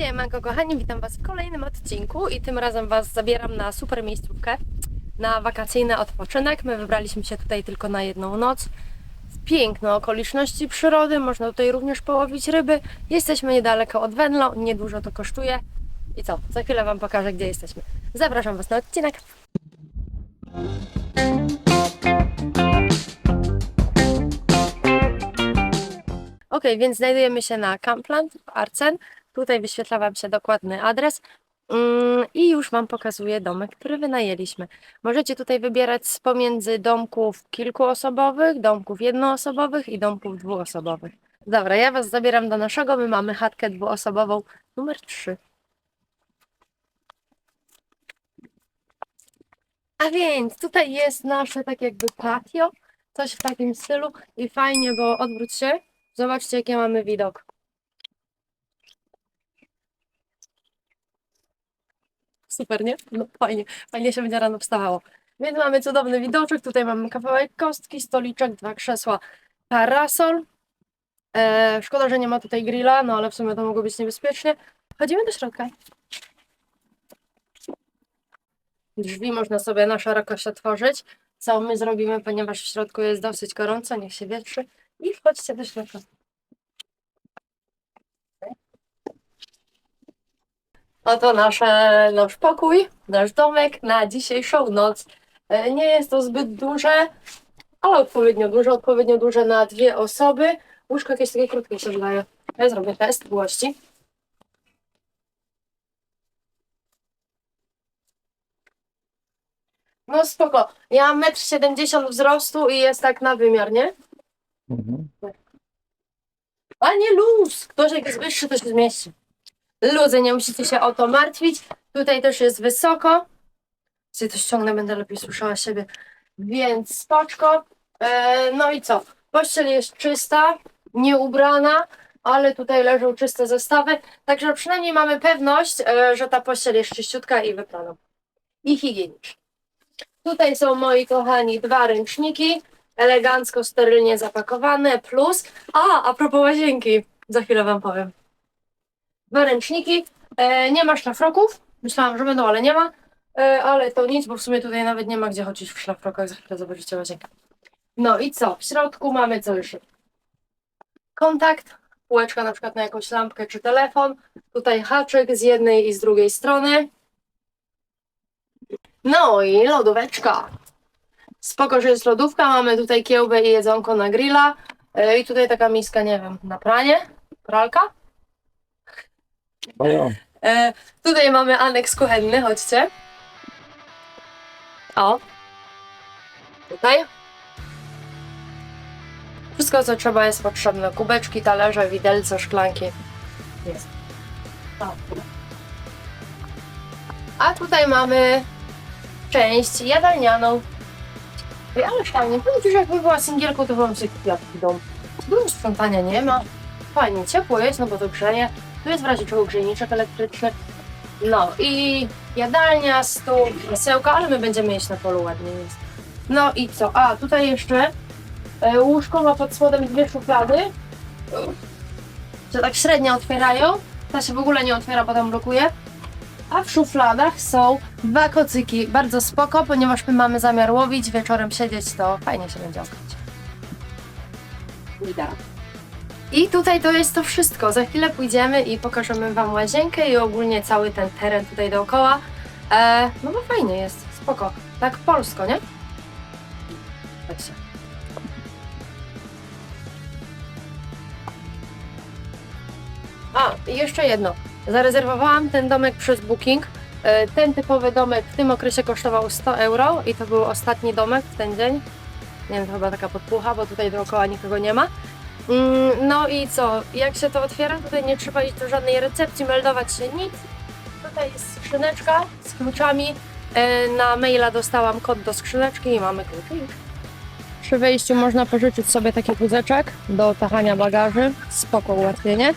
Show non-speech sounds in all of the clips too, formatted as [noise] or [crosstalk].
Siemanko kochani, witam Was w kolejnym odcinku i tym razem Was zabieram na super miejscówkę, na wakacyjny odpoczynek. My wybraliśmy się tutaj tylko na jedną noc. Piękne okoliczności przyrody, można tutaj również połowić ryby. Jesteśmy niedaleko od Venlo, niedużo to kosztuje. I co, za chwilę Wam pokażę, gdzie jesteśmy. Zapraszam Was na odcinek. Ok, więc znajdujemy się na Campland w Arcen. Tutaj wyświetla Wam się dokładny adres. Mm, I już Wam pokazuję domek, który wynajęliśmy. Możecie tutaj wybierać z pomiędzy domków kilkuosobowych, domków jednoosobowych i domków dwuosobowych. Dobra, ja Was zabieram do naszego. My mamy chatkę dwuosobową numer 3. A więc tutaj jest nasze tak jakby patio, coś w takim stylu i fajnie, bo odwróć się, zobaczcie jaki mamy widok. Super, nie? No fajnie, fajnie się będzie rano wstawało. Więc mamy cudowny widoczek, tutaj mamy kawałek kostki, stoliczek, dwa krzesła, parasol. E, szkoda, że nie ma tutaj grilla, no ale w sumie to mogło być niebezpiecznie. Chodzimy do środka. Drzwi można sobie na szerokość otworzyć, co my zrobimy, ponieważ w środku jest dosyć gorąco, niech się wietrzy. I wchodźcie do środka. Oto nasze, nasz pokój, nasz domek na dzisiejszą noc. E, Nie jest to zbyt duże, ale odpowiednio duże, odpowiednio duże na dwie osoby. Łóżko jakieś takie krótkie się wydaje. Ja zrobię test głości. No spoko. Ja mam 1,70 m wzrostu i jest tak na wymiar, nie? Mhm. A nie luz! Ktoś jak jest wyższy, to się zmieści. Luzy, nie musicie się o to martwić. Tutaj też jest wysoko. Sobie to ściągnę, będę lepiej słyszała siebie. Więc spoczko. E, no i co? Pościel jest czysta, nieubrana, ale tutaj leżą czyste zestawy. Także przynajmniej mamy pewność, e, że ta pościel jest czyściutka i wyprana. I higieniczna. Tutaj są moi kochani dwa ręczniki, elegancko, sterylnie zapakowane, plus, a, a propos łazienki, za chwilę Wam powiem. Dwa ręczniki, e, nie ma szlafroków, myślałam, że będą, ale nie ma, e, ale to nic, bo w sumie tutaj nawet nie ma gdzie chodzić w szlafrokach, za chwilę zobaczycie łazienkę. No i co, w środku mamy co już? Kontakt, półeczka na przykład na jakąś lampkę czy telefon, tutaj haczyk z jednej i z drugiej strony, no i lodóweczka. Spoko, że jest lodówka. Mamy tutaj kiełbę i jedzonko na grilla. E, I tutaj taka miska, nie wiem, na pranie. Pralka. E, tutaj mamy aneks kuchenny, chodźcie. O. Tutaj. Wszystko, co trzeba jest potrzebne. Kubeczki, talerze, widelce, szklanki. Jest. A tutaj mamy część jadalnianą. Ej, ale fajnie. Powiem ci, że jakbym była singielką, to bym sobie kupiła taki dom. Dużo sprzątania nie ma. Fajnie, ciepło jest, no bo to grzeje. Tu jest w razie czego grzejniczek elektryczny. No i jadalnia, stół, krzesełka, ale my będziemy jeść na polu ładnie jest. No i co? A, tutaj jeszcze e, łóżko ma pod spodem dwie szuflady. Się tak średnio otwierają. Ta się w ogóle nie otwiera, bo tam blokuje. A w szufladach są dwa kocyki. Bardzo spoko, ponieważ my mamy zamiar łowić, wieczorem siedzieć, to fajnie się będzie okryć. Idealnie. I tutaj to jest to wszystko. Za chwilę pójdziemy i pokażemy Wam łazienkę i ogólnie cały ten teren tutaj dookoła. E, no bo fajnie jest, spoko. Tak polsko, nie? Chodźcie. A, i jeszcze jedno. Zarezerwowałam ten domek przez Booking. E, Ten typowy domek w tym okresie kosztował 100 euro i to był ostatni domek w ten dzień. Nie wiem, to chyba taka podpucha, bo tutaj dookoła nikogo nie ma. Mm, No i co? Jak się to otwiera? Tutaj nie trzeba iść do żadnej recepcji, meldować się nic. Tutaj jest skrzyneczka z kluczami. E, Na maila dostałam kod do skrzyneczki i mamy kluczyk. Przy wejściu można pożyczyć sobie taki wózeczek do tachania bagaży. Spoko ułatwienie.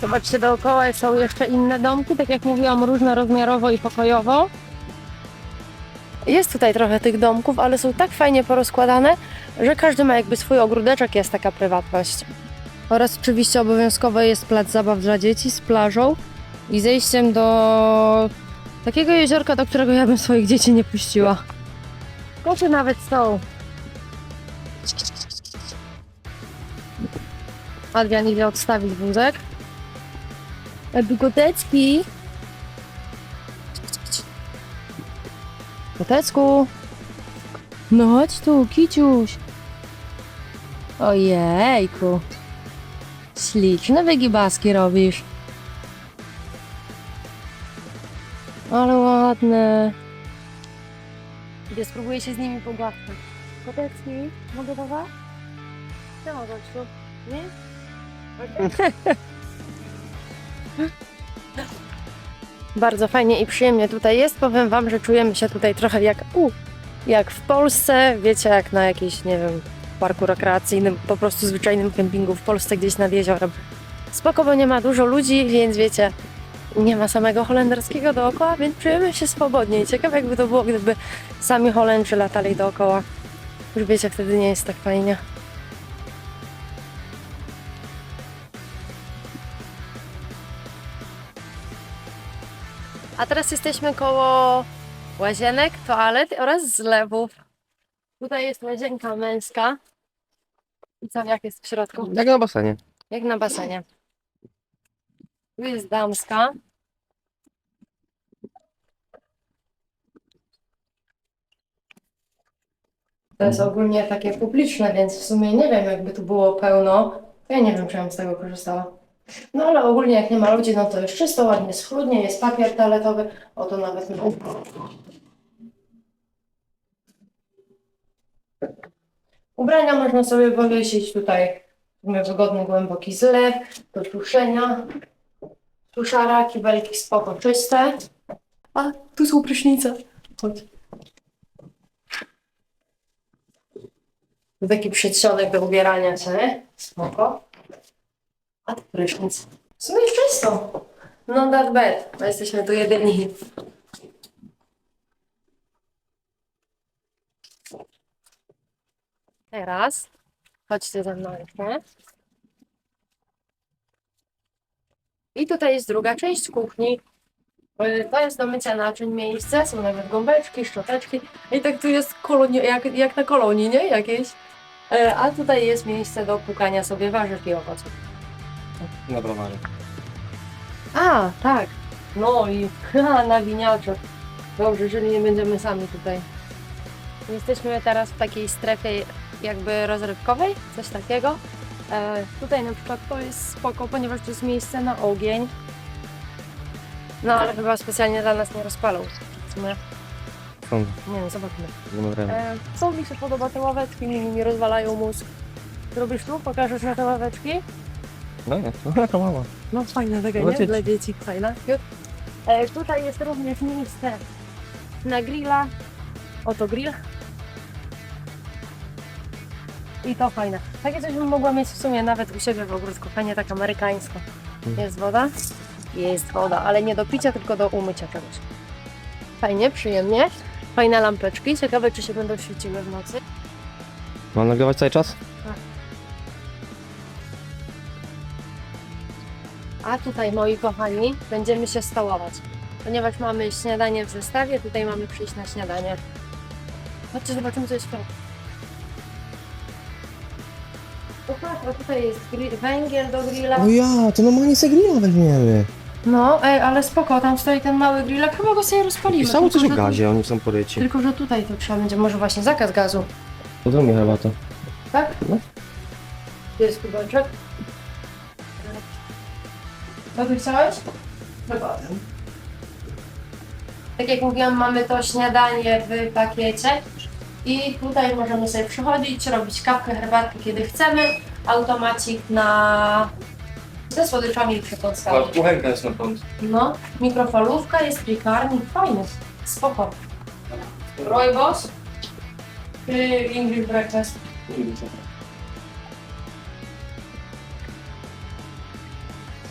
Zobaczcie, dookoła są jeszcze inne domki, tak jak mówiłam, różnorozmiarowo i pokojowo. Jest tutaj trochę tych domków, ale są tak fajnie porozkładane, że każdy ma jakby swój ogródeczek, jest taka prywatność. Oraz oczywiście obowiązkowo jest plac zabaw dla dzieci z plażą i zejściem do takiego jeziorka, do którego ja bym swoich dzieci nie puściła. Koty nawet są. Adrian idzie odstawić wózek. Bigoteczki. Kotecku. No chodź tu, kiciuś. Ojejku. Śliczne wygibaski robisz. Ale ładne. Idę spróbuję się z nimi pogłaskać. Kotecki, mogę? Nie mogę, tu. Nie? [laughs] Bardzo fajnie i przyjemnie tutaj jest. Powiem Wam, że czujemy się tutaj trochę jak, u, jak w Polsce. Wiecie, jak na jakimś, nie wiem, parku rekreacyjnym, po prostu zwyczajnym kempingu w Polsce gdzieś nad jeziorem. Spoko, bo nie ma dużo ludzi, więc wiecie, nie ma samego holenderskiego dookoła, więc czujemy się swobodnie. I ciekawe jakby to było, gdyby sami Holendrzy latali dookoła. Już wiecie, wtedy nie jest tak fajnie. A teraz jesteśmy koło łazienek, toalet oraz zlewów. Tutaj jest łazienka męska. I co, jak jest w środku? Jak na basenie. Jak na basenie. Tu jest damska. To jest ogólnie takie publiczne, więc w sumie nie wiem, jakby tu było pełno. Ja nie wiem, czy ja bym z tego korzystała. No ale ogólnie jak nie ma ludzi, no to jest czysto, ładnie, schludnie, jest papier toaletowy. O, to nawet nie Ubrania można sobie powiesić tutaj. Mamy wygodny, głęboki zlew do suszenia. Suszara, kibelki spoko czyste. A, tu są prysznice. Chodź. Taki przedsionek do ubierania się? Spoko. A tu prysznic. W sumie czysto. No that bad, bo jesteśmy tu jedyni. Teraz chodźcie ze mną jeszcze. I tutaj jest druga część kuchni. To jest do mycia naczyń miejsce, są nawet gąbeczki, szczoteczki. I tak tu jest kolonii, jak, jak na kolonii, nie? Jakieś. E, A tutaj jest miejsce do pukania sobie warzyw i owoców. Na browarze. A, tak. No i ha, nawiniacze. Dobrze, jeżeli nie będziemy sami tutaj. Jesteśmy teraz w takiej strefie jakby rozrywkowej, coś takiego. E, tutaj na przykład to jest spoko, ponieważ to jest miejsce na ogień. No ale chyba specjalnie dla nas nie rozpalą. W sumie, Są nie wiem, zobaczmy. numerem. E, co mi się podoba, te ławeczki mi, mi rozwalają mózg. Robisz tu? Pokażesz na te ławeczki? No nie, to taka mała. No fajna taka, Dla nie? dzieci. Dla dzieci, fajna. E, tutaj jest również miejsce na grilla. Oto grill. I to fajne. Takie coś bym mogła mieć w sumie nawet u siebie w ogródku. Fajnie tak amerykańsko. Mhm. Jest woda? Jest woda, ale nie do picia, tylko do umycia czegoś. Fajnie, przyjemnie. Fajne lampeczki. Ciekawe, czy się będą świeciły w nocy. Mam nagrywać cały czas? A tutaj, moi kochani, będziemy się stołować. Ponieważ mamy śniadanie w zestawie, tutaj mamy przyjść na śniadanie. Chodźcie, zobaczymy, co jest w środku. A tutaj jest grill, węgiel do grilla. O ja, to normalnie sobie grilla weźmiemy. No, ej, ale spoko, tam stoi ten mały grillek, chyba go sobie rozpalimy. Pisało coś o gazie, oni są poryci. Tylko, że tutaj to trzeba będzie, może właśnie zakaz gazu, To do mnie chyba to. tak? No. Jest kubeczek? Co ty chciałeś? Chyba. Tak jak mówiłam, mamy to śniadanie w pakiecie i tutaj możemy sobie przychodzić, robić kawkę, herbatkę, kiedy chcemy. Automacik na... ze słodyczami i przekąskami. kuchenka jest na kąt. No, mikrofalówka, jest piekarnik, fajny, spoko. Rooibos czy English breakfast?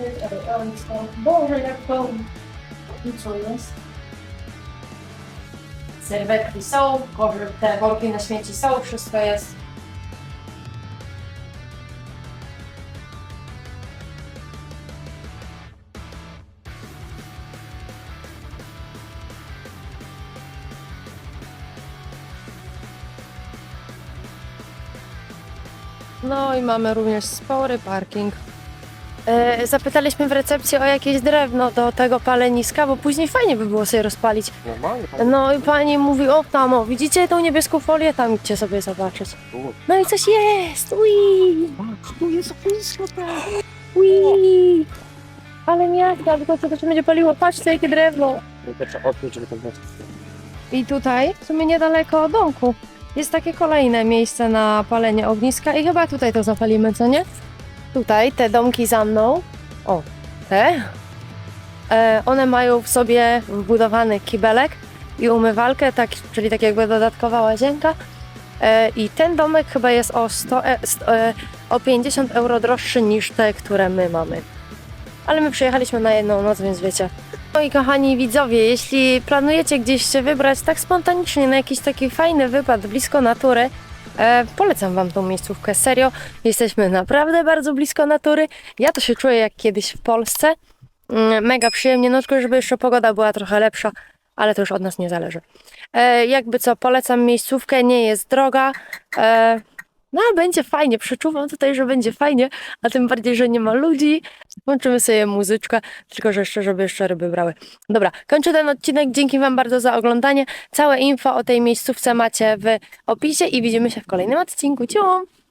Elegancko. Boże, jak to... I co jest? Serwetki są, te worki na śmieci są, wszystko jest. No i mamy również spory parking. E, zapytaliśmy w recepcji o jakieś drewno do tego paleniska, bo później fajnie by było sobie rozpalić. Normalnie? No i pani mówi, o tam, o, widzicie tą niebieską folię? Tam idźcie sobie zobaczyć. No i coś jest! Ui! Tu jest blisko, tak. Ui! Ale nie, tylko co to się będzie paliło? Patrzcie, jakie drewno! Trzeba żeby było. I tutaj, w sumie niedaleko domku, jest takie kolejne miejsce na palenie ogniska i chyba tutaj to zapalimy, co nie? Tutaj, te domki za mną, o, te, e, one mają w sobie wbudowany kibelek i umywalkę, tak, czyli tak jakby dodatkowa łazienka. E, I ten domek chyba jest o, 100, e, e, o 50 euro droższy niż te, które my mamy. Ale my przyjechaliśmy na jedną noc, więc wiecie, Moi kochani widzowie, jeśli planujecie gdzieś się wybrać tak spontanicznie na jakiś taki fajny wypad blisko natury, e, polecam Wam tą miejscówkę. Serio, jesteśmy naprawdę bardzo blisko natury. Ja to się czuję jak kiedyś w Polsce. Mm, Mega przyjemnie, no tylko żeby jeszcze pogoda była trochę lepsza, ale to już od nas nie zależy. E, jakby co, polecam miejscówkę, nie jest droga. E, no, będzie fajnie, przeczuwam tutaj, że będzie fajnie, a tym bardziej, że nie ma ludzi. Włączymy sobie muzyczkę, tylko że jeszcze, żeby jeszcze ryby brały. Dobra, kończę ten odcinek. Dzięki Wam bardzo za oglądanie. Całe info o tej miejscówce macie w opisie i widzimy się w kolejnym odcinku. Ciao!